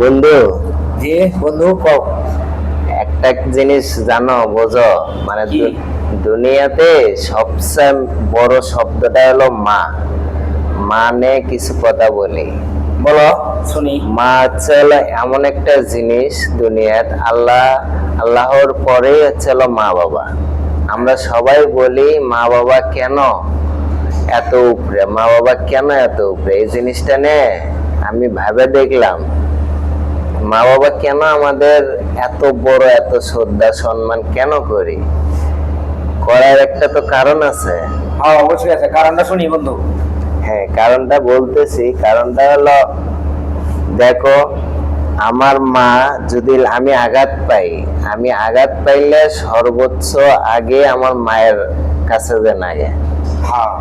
বন্ধু। জি বন্ধু কও। একটা জিনিস জানো বোঝো মানে? দুনিয়াতে সবচেয়ে বড় শব্দটা হলো মা। মানে কিছু কথা বলি। বলো শুনি। মা হচ্ছে এমন একটা জিনিস দুনিয়াত আল্লাহ আল্লাহর পরে হচ্ছে হলো মা বাবা। আমরা সবাই বলি মা বাবা কেন এত উপরে? মা বাবা কেন এত উপরে? এই জিনিসটা নে আমি ভাবে দেখলাম। মা বাবা কেন আমাদের এত বড় এত শ্রদ্ধা সম্মান কেন করি? করার একটা তো কারণ আছে। হ্যাঁ অবশ্যই আছে। কারণটা শুনি বন্ধু। হ্যাঁ কারণটা বলতেছি। কারণটা হলো দেখো আমার মা যদি আমি আঘাত পাই আমি আঘাত পাইলে সর্বোচ্চ আগে আমার মায়ের কাছে যে আগে হ্যাঁ।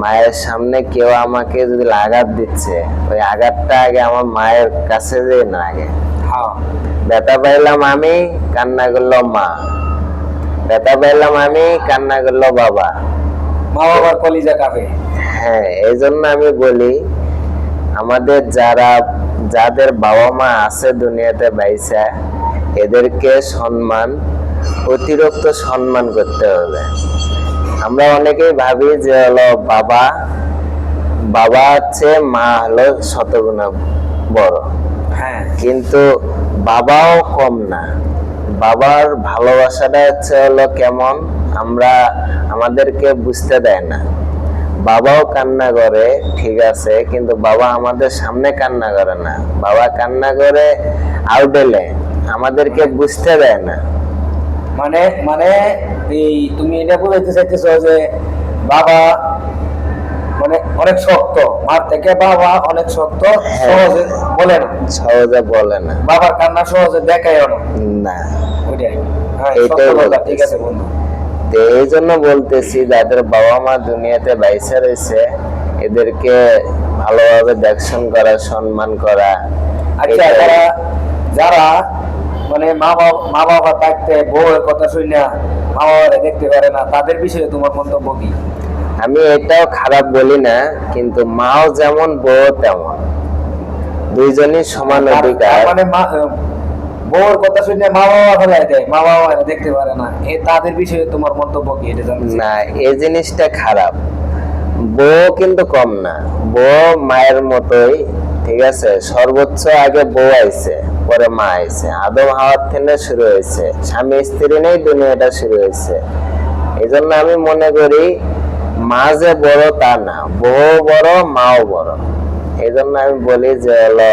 মায়ের সামনে কেউ আমাকে যদি আঘাত দিচ্ছে ওই আঘাতটা আগে আমার মায়ের কাছে যে না আগে ব্যথা পাইলাম আমি কান্না করল মা। ব্যথা পাইলাম আমি কান্না করল বাবা। মা বাবার কলিজা কাফে হ্যাঁ এই জন্য আমি বলি আমাদের যারা যাদের বাবা মা আছে দুনিয়াতে বাইসা এদেরকে সম্মান অতিরিক্ত সম্মান করতে হবে। আমরা অনেকেই ভাবি যে হলো বাবা বাবা হচ্ছে মা হলো শতগুণা বড়। হ্যাঁ। কিন্তু বাবাও কম না। বাবার ভালোবাসাটা হচ্ছে হলো কেমন? আমরা আমাদেরকে বুঝতে দেয় না। বাবাও কান্না করে ঠিক আছে কিন্তু বাবা আমাদের সামনে কান্না করে না। বাবা কান্না করে আউটেলে আমাদেরকে বুঝতে দেয় না। মানে মানে এই তুমি এটা বলতে চাইতেছো যে বাবা মানে অনেক শক্ত। মার থেকে বাবা অনেক শক্ত হ্যাঁ। সহজে বলে না। সহজে বলে না। বাবার কান্না সহজে দেখায় না। হ্যাঁ। ঠিক আছে বন্ধু। এই জন্য বলতেছি যাদের বাবা মা দুনিয়াতে বাইসে রয়েছে এদেরকে ভালোভাবে দেখশন করা সম্মান করা আচ্ছা যারা যারা মানে মা বাবা মা বাবা থাকতে বউয়ের কথা শুনে মা বাবারা দেখতে পারে না তাদের বিষয়ে তোমার মন্তব্য কি? আমি এটাও খারাপ বলি না কিন্তু মাও যেমন বউ তেমন। দুইজনই সমান অধিকার। মানে মা বউয়ের কথা শুনে মা বাবা ফেলাই দেয় মা বাবা দেখতে পারে না। এ তাদের বিষয়ে তোমার মন্তব্য কি এটা জানতে না এই জিনিসটা খারাপ। বউ কিন্তু কম না। বউ মায়ের মতোই ঠিক আছে? সর্বোচ্চ আগে বউ আইছে পরে মা আইছে। আদম হাওয়ার থেকে শুরু হয়েছে। স্বামী স্ত্রী নেই দুনিয়াটা শুরু হয়েছে। এই জন্য আমি মনে করি মা যে বড় তা না বউ বড়, মাও বড়। এই জন্য আমি বলি যে, হলো